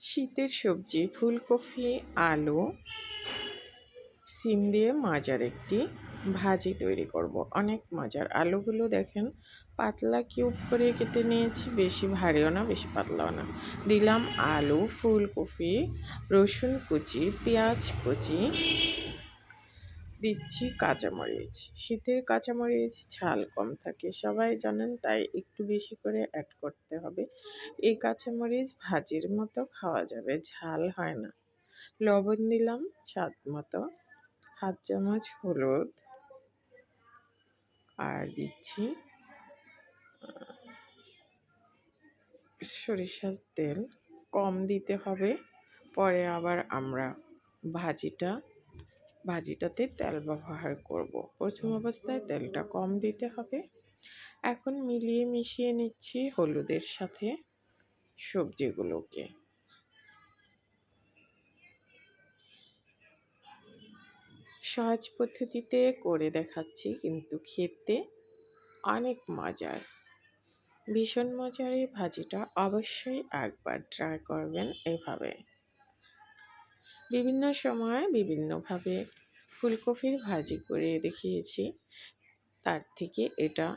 শীতের সবজি, ফুলকপি, আলু, সিম দিয়ে মাজার একটি ভাজি তৈরি করব। অনেক মাজার। আলুগুলো দেখেন, পাতলা কিউব করে কেটে নিয়েছি, বেশি ভারীও না, বেশি পাতলাও না। দিলাম আলু, ফুলকপি, রসুন কুচি, পেঁয়াজ কুচি দিচ্ছি কাঁচামরিচ। শীতের কাঁচামরিচ, ঝাল কম থাকে। সবাই জানেন তাই একটু বেশি করে অ্যাড করতে হবে। এই কাঁচামরিচ ভাজির মতো খাওয়া যাবে, ঝাল হয় না। লবণ দিলাম স্বাদ মতো। হাফ চামচ হলুদ। আর দিচ্ছি সরিষার তেল। কম দিতে হবে, পরে আবার আমরা ভাজিটা ভাজিটাতে তেল ব্যবহার করব। প্রথম অবস্থায় তেলটা কম দিতে হবে। এখন মিলিয়ে মিশিয়ে নিচ্ছি হলুদের সাথে সবজিগুলোকে। সহজ পদ্ধতিতে করে দেখাচ্ছি, কিন্তু খেতে অনেক মজার। ভীষণ মজার এই ভাজিটা অবশ্যই একবার ট্রাই করবেন এভাবে। বিভিন্ন সময় বিভিন্নভাবে ফুলকপির ভাজি করে দেখিয়েছি। তার থেকে এটা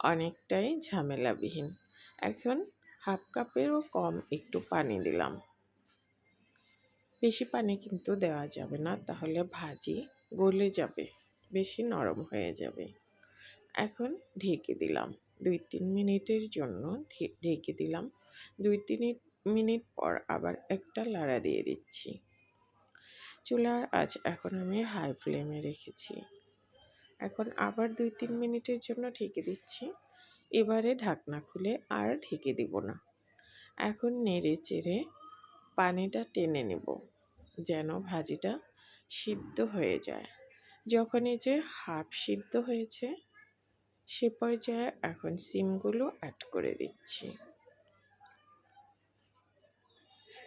অনেকটাই ঝামেলাবিহীন। এখন হাফ কাপেরও কম একটু পানি দিলাম। বেশি পানি কিন্তু দেওয়া যাবে না, তাহলে ভাজি গলে যাবে, বেশি নরম হয়ে যাবে। এখন ঢেকে দিলাম। দুই তিন মিনিটের জন্য ঢেকে দিলাম। দুই তিন মিনিট পর আবার একটা লাড়া দিয়ে দিচ্ছি। চুলার আজ এখন আমি হাই ফ্লেমে রেখেছি। এখন আবার দুই তিন মিনিটের জন্য ঢেকে দিচ্ছি। এবারে ঢাকনা খুলে আর ঢেকে দিব না। এখন নেড়ে চেড়ে পানিটা টেনে নেব, যেন ভাজিটা সিদ্ধ হয়ে যায়। যখন এই যে হাফ সিদ্ধ হয়েছে, সে পর্যায়ে এখন সিমগুলো অ্যাড করে দিচ্ছি।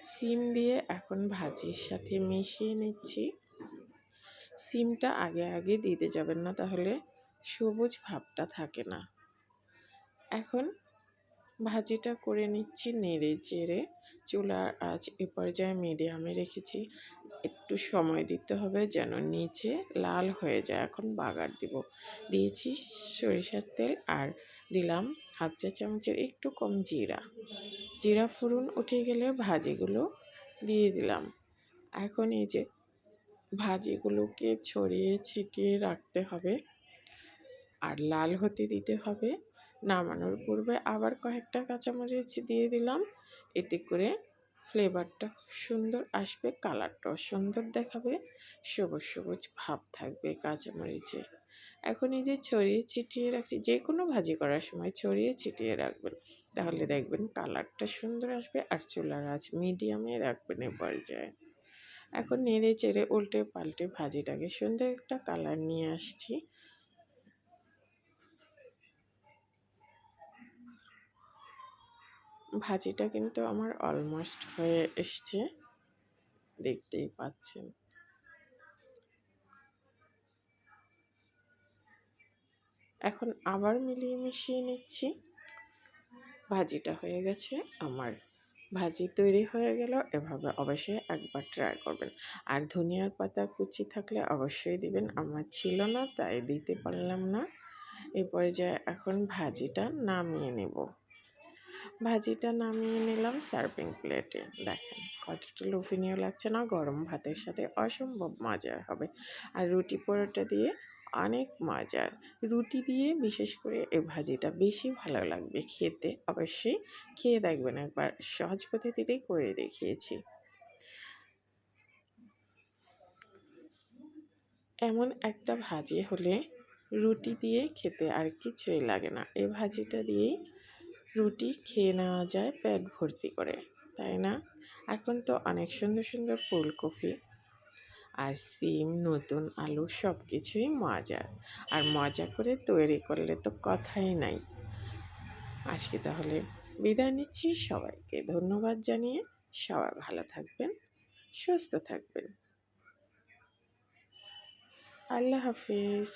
সিম দিয়ে এখন ভাজির সাথে মিশিয়ে নিচ্ছি। সিমটা আগে আগে দিতে যাবেন না, তাহলে সবুজ ভাবটা থাকে না। এখন ভাজিটা করে নিচ্ছি নেড়ে চেড়ে। চুলার আঁচ এ পর্যায়ে মিডিয়ামে রেখেছি। একটু সময় দিতে হবে যেন নিচে লাল হয়ে যায়। এখন বাগার দিব। দিয়েছি সরিষার তেল আর দিলাম হাফ চা চামচের একটু কম জিরা। জিরা ফুরুন উঠে গেলে ভাজিগুলো দিয়ে দিলাম। এখন এই যে ভাজিগুলোকে ছড়িয়ে ছিটিয়ে রাখতে হবে আর লাল হতে দিতে হবে। নামানোর পূর্বে আবার কয়েকটা কাঁচামরিচ দিয়ে দিলাম। এতে করে ফ্লেভারটা খুব সুন্দর আসবে, কালারটাও সুন্দর দেখাবে, সবুজ সবুজ ভাব থাকবে কাঁচামরিচে এখন এই যে ছড়িয়ে ছিটিয়ে রাখছি, যে কোনো ভাজি করার সময় ছড়িয়ে ছিটিয়ে রাখবেন। তাহলে দেখবেন কালারটা সুন্দর আসবে আর চুলার আঁচ মিডিয়ামে রাখবেন এ পর্যায়ে। এখন নেড়ে চেড়ে উল্টে পাল্টে ভাজিটাকে সুন্দর একটা কালার নিয়ে আসছি। ভাজিটা কিন্তু আমার অলমোস্ট হয়ে এসছে। দেখতেই পাচ্ছেন। এখন আবার মিলিয়ে মিশিয়ে নিচ্ছি। ভাজিটা হয়ে গেছে, আমার ভাজি তৈরি হয়ে গেল। এভাবে অবশ্যই একবার ট্রাই করবেন। আর ধনিয়ার পাতা কুচি থাকলে অবশ্যই দিবেন। আমার ছিল না, তাই দিতে পারলাম না। এ পর্যায়ে এখন ভাজিটা নামিয়ে নেব। ভাজিটা নামিয়ে নিলাম সার্ভিং প্লেটে দেখেন কতটা লোভনীয় লাগছে না? গরম ভাতের সাথে অসম্ভব মজার হবে। আর রুটি পরোটা দিয়ে অনেক মজার। রুটি দিয়ে বিশেষ করে এই ভাজিটা বেশি ভালো লাগবে খেতে। অবশ্যই খেয়ে দেখবেন একবার। সহজ পদ্ধতিতেই করে দেখিয়েছি। এমন একটা ভাজি হলে রুটি দিয়ে খেতে আর কিছুই লাগে না। এই ভাজিটা দিয়েই রুটি খেয়ে নেওয়া যায় পেট ভর্তি করে। তাই না? এখন তো অনেক সুন্দর সুন্দর ফুলকপি আর সিম, নতুন আলু সব কিছুই মজার। আর মজা করে তৈরি করলে তো কথাই নাই। আজকে তাহলে বিদায় নিচ্ছি সবাইকে। ধন্যবাদ জানিয়ে সবাই ভালো থাকবেন, সুস্থ থাকবেন। আল্লাহ হাফিজ।